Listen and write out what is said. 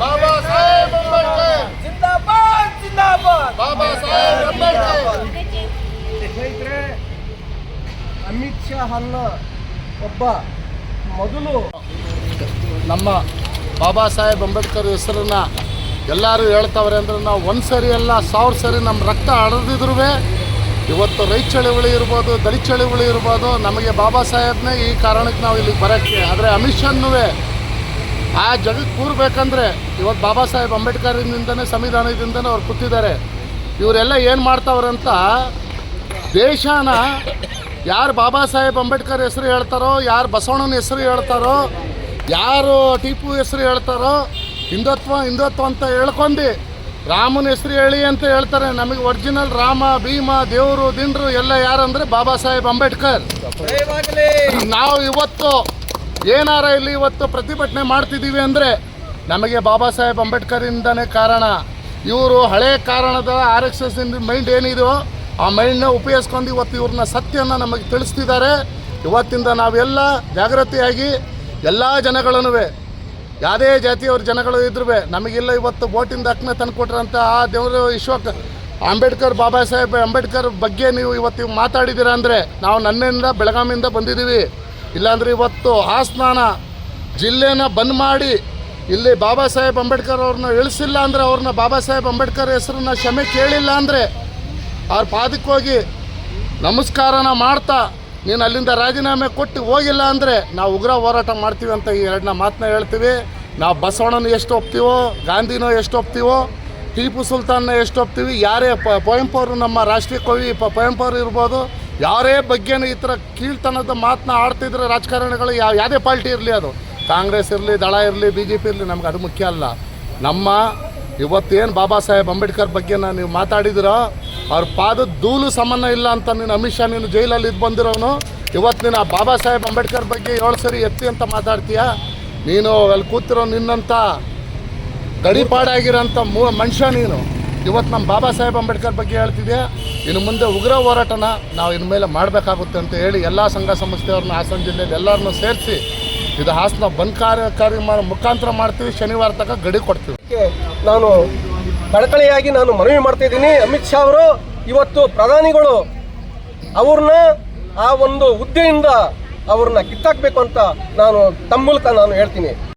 ಬಾಬಾ साहेब ಅಂಬೇಡ್ಕರ್. जिंदाबाद जिंदाबाद बाबा साहेब ಸ್ನೇಹಿತರೆ ಅಮಿತ್ ಶಾ ಅನ್ನ ಒಬ್ಬ ಮೊದಲು ನಮ್ಮ ಬಾಬಾ ಸಾಹೇಬ್ ಅಂಬೇಡ್ಕರ್ ಹೆಸರನ್ನ ಎಲ್ಲರೂ ಹೇಳ್ತಾವ್ರೆ ಅಂದ್ರೆ ನಾವು ಒಂದು ಸರಿ ಅಲ್ಲ ಸಾವಿರ ಸರಿ ನಮ್ಮ ರಕ್ತ ಹರಿದಿದ್ರು ಇವತ್ತು ರೈತ ಚಳವಳಿ ಇರ್ಬೋದು ದಲಿತ ಚಳವಳಿ ಇರ್ಬೋದು ನಮಗೆ ಬಾಬಾ ಸಾಹೇಬ್ನೇ ಈ ಕಾರಣಕ್ಕೆ ನಾವು ಇಲ್ಲಿಗೆ ಬರೋಕ್ಕೆ ಆದರೆ ಅಮಿತ್ ಶಾನೂ ಆ ಜಗಕ್ಕೆ ಕೂರ್ಬೇಕಂದ್ರೆ ಇವತ್ತು ಬಾಬಾ ಸಾಹೇಬ್ ಅಂಬೇಡ್ಕರ್ನಿಂದನೇ ಸಂವಿಧಾನದಿಂದನೇ ಅವ್ರು ಕೂತಿದ್ದಾರೆ. ಇವರೆಲ್ಲ ಏನು ಮಾಡ್ತಾವ್ರಂತ ದೇಶನ ಯಾರು ಬಾಬಾ ಸಾಹೇಬ್ ಅಂಬೇಡ್ಕರ್ ಹೆಸರು ಹೇಳ್ತಾರೋ ಯಾರು ಬಸವಣ್ಣನ ಹೆಸರು ಹೇಳ್ತಾರೋ ಯಾರು ಟಿಪ್ಪು ಹೆಸರು ಹೇಳ್ತಾರೋ ಹಿಂದುತ್ವ ಹಿಂದುತ್ವ ಅಂತ ಹೇಳ್ಕೊಂಡು ರಾಮನ ಹೆಸರು ಹೇಳಿ ಅಂತ ಹೇಳ್ತಾರೆ. ನಮಗೆ ಒರಿಜಿನಲ್ ರಾಮ ಭೀಮ ದೇವರು ದಿಂಡ್ರು ಎಲ್ಲ ಯಾರಂದ್ರೆ ಬಾಬಾ ಸಾಹೇಬ್ ಅಂಬೇಡ್ಕರ್. ನಾವು ಇವತ್ತು ಏನಾರ ಇಲ್ಲಿ ಇವತ್ತು ಪ್ರತಿಭಟನೆ ಮಾಡ್ತಿದ್ದೀವಿ ಅಂದರೆ ನಮಗೆ ಬಾಬಾ ಸಾಹೇಬ್ ಅಂಬೇಡ್ಕರಿಂದನೇ ಕಾರಣ. ಇವರು ಹಳೆ ಕಾರಣದ ಆರ್ ಎಸ್ ಎಸ್ ಮೈಂಡ್ ಏನಿದೆಯೋ ಆ ಮೈಂಡ್ನ ಉಪಯೋಗಿಸ್ಕೊಂಡು ಇವತ್ತು ಇವ್ರನ್ನ ಸತ್ಯನ ನಮಗೆ ತಿಳಿಸ್ತಿದ್ದಾರೆ. ಇವತ್ತಿಂದ ನಾವೆಲ್ಲ ಜಾಗೃತಿಯಾಗಿ ಎಲ್ಲ ಜನಗಳನ್ನೂ ಯಾವುದೇ ಜಾತಿಯವ್ರ ಜನಗಳು ಇದ್ರು ನಮಗೆಲ್ಲ ಇವತ್ತು ವೋಟಿಂದ ಹಕ್ಕನ್ನ ತಂದುಕೊಟ್ರಂತ ಆ ದೇವರು ಇಶೋಕ್ ಅಂಬೇಡ್ಕರ್ ಬಾಬಾ ಸಾಹೇಬ್ ಅಂಬೇಡ್ಕರ್ ಬಗ್ಗೆ ನೀವು ಇವತ್ತು ಮಾತಾಡಿದ್ದೀರಾ ಅಂದರೆ ನಾವು ನನ್ನಿಂದ ಬೆಳಗಾವಿಯಿಂದ ಬಂದಿದ್ದೀವಿ. ಇಲ್ಲಾಂದ್ರೆ ಇವತ್ತು ಹಾಸನಾನ ಜಿಲ್ಲೆನ ಬಂದ್ ಮಾಡಿ ಇಲ್ಲಿ ಬಾಬಾ ಸಾಹೇಬ್ ಅಂಬೇಡ್ಕರ್ ಅವ್ರನ್ನ ಇಳಿಸಿಲ್ಲ ಅಂದರೆ ಅವ್ರನ್ನ ಬಾಬಾ ಸಾಹೇಬ್ ಅಂಬೇಡ್ಕರ್ ಹೆಸರನ್ನ ಕ್ಷಮೆ ಕೇಳಿಲ್ಲ ಅಂದರೆ ಅವ್ರ ಪಾದಕ್ಕೆ ಹೋಗಿ ನಮಸ್ಕಾರನ ಮಾಡ್ತಾ ನೀನು ಅಲ್ಲಿಂದ ರಾಜೀನಾಮೆ ಕೊಟ್ಟು ಹೋಗಿಲ್ಲ ಅಂದರೆ ನಾವು ಉಗ್ರ ಹೋರಾಟ ಮಾಡ್ತೀವಿ ಅಂತ ಈ ಎರಡನ್ನ ಮಾತನ್ನ ಹೇಳ್ತೀವಿ. ನಾವು ಬಸವಣ್ಣನ ಎಷ್ಟು ಒಪ್ತೀವೋ, ಗಾಂಧಿನೋ ಎಷ್ಟು ಒಪ್ತೀವೋ, ಟಿಪ್ಪು ಸುಲ್ತಾನ್ನ ಎಷ್ಟು ಒಪ್ತೀವಿ, ಯಾರೇ ಪ ನಮ್ಮ ರಾಷ್ಟ್ರೀಯ ಕವಿ ಪ ಅವರು ಇರ್ಬೋದು ಯಾರೇ ಬಗ್ಗೆನೂ ಈ ಥರ ಕೀಳ್ತನದ ಮಾತನ್ನ ಆಡ್ತಿದ್ರೆ ರಾಜಕಾರಣಿಗಳು ಯಾವ ಯಾವುದೇ ಪಾರ್ಟಿ ಇರಲಿ ಅದು. ಕಾಂಗ್ರೆಸ್ ಇರಲಿ, ದಳ ಇರಲಿ ಬಿ ಜೆ ಪಿ ಇರಲಿ, ನಮ್ಗೆ ಅದು ಮುಖ್ಯ ಅಲ್ಲ. ನಮ್ಮ ಇವತ್ತೇನು ಬಾಬಾ ಸಾಹೇಬ್ ಅಂಬೇಡ್ಕರ್ ಬಗ್ಗೆ ನೀವು ಮಾತಾಡಿದಿರೋ, ಅವ್ರ ಪಾದದ ಧೂಳು ಸಂಬಂಧ ಇಲ್ಲ ಅಂತ ನೀನು ಅಮಿತ್ ಶಾ ನೀನು ಜೈಲಲ್ಲಿ ಇದು ಬಂದಿರೋನು. ಇವತ್ತು ನೀನು ಆ ಬಾಬಾ ಸಾಹೇಬ್ ಅಂಬೇಡ್ಕರ್ ಬಗ್ಗೆ ಏಳು ಸರಿ ಎತ್ತಿ ಅಂತ ಮಾತಾಡ್ತೀಯ? ನೀನು ಅಲ್ಲಿ ಕೂತಿರೋ ನಿನ್ನಂಥ ಗಡಿಪಾಡಾಗಿರೋಂಥ ಮೂ ಮನುಷ್ಯ ನೀನು. ಇವತ್ತು ನಮ್ಮ ಬಾಬಾ ಸಾಹೇಬ್ ಅಂಬೇಡ್ಕರ್ ಬಗ್ಗೆ ಹೇಳ್ತಿದೆ ಇನ್ನು ಮುಂದೆ ಉಗ್ರ ಹೋರಾಟನ ನಾವು ಇನ್ನು ಮೇಲೆ ಮಾಡಬೇಕಾಗುತ್ತೆ ಅಂತ ಹೇಳಿ ಎಲ್ಲ ಸಂಘ ಸಂಸ್ಥೆಯವ್ರನ್ನ, ಹಾಸನ ಜಿಲ್ಲೆಯಲ್ಲಿ ಎಲ್ಲರನ್ನೂ ಸೇರಿಸಿ ಇದು ಹಾಸನ ಬಂದ್ ಕಾರ್ಯಕಾರಿ ಮಾಡೋ, ಮುಖಾಂತರ ಮಾಡ್ತೀವಿ, ಶನಿವಾರ ತನಕ ಗಡಿ ಕೊಡ್ತೀವಿ. ನಾನು ಕಳಕಳಿಯಾಗಿ ನಾನು ಮನವಿ ಮಾಡ್ತಾ ಇದ್ದೀನಿ. ಅಮಿತ್ ಶಾ ಅವರು ಇವತ್ತು ಪ್ರಧಾನಿಗಳು ಅವ್ರನ್ನ ಆ ಒಂದು ಹುದ್ದೆಯಿಂದ ಅವ್ರನ್ನ ಕಿತ್ತಾಕಬೇಕು ಅಂತ ನಾನು ತಮ್ಮ ಮೂಲಕ ನಾನು ಹೇಳ್ತೀನಿ.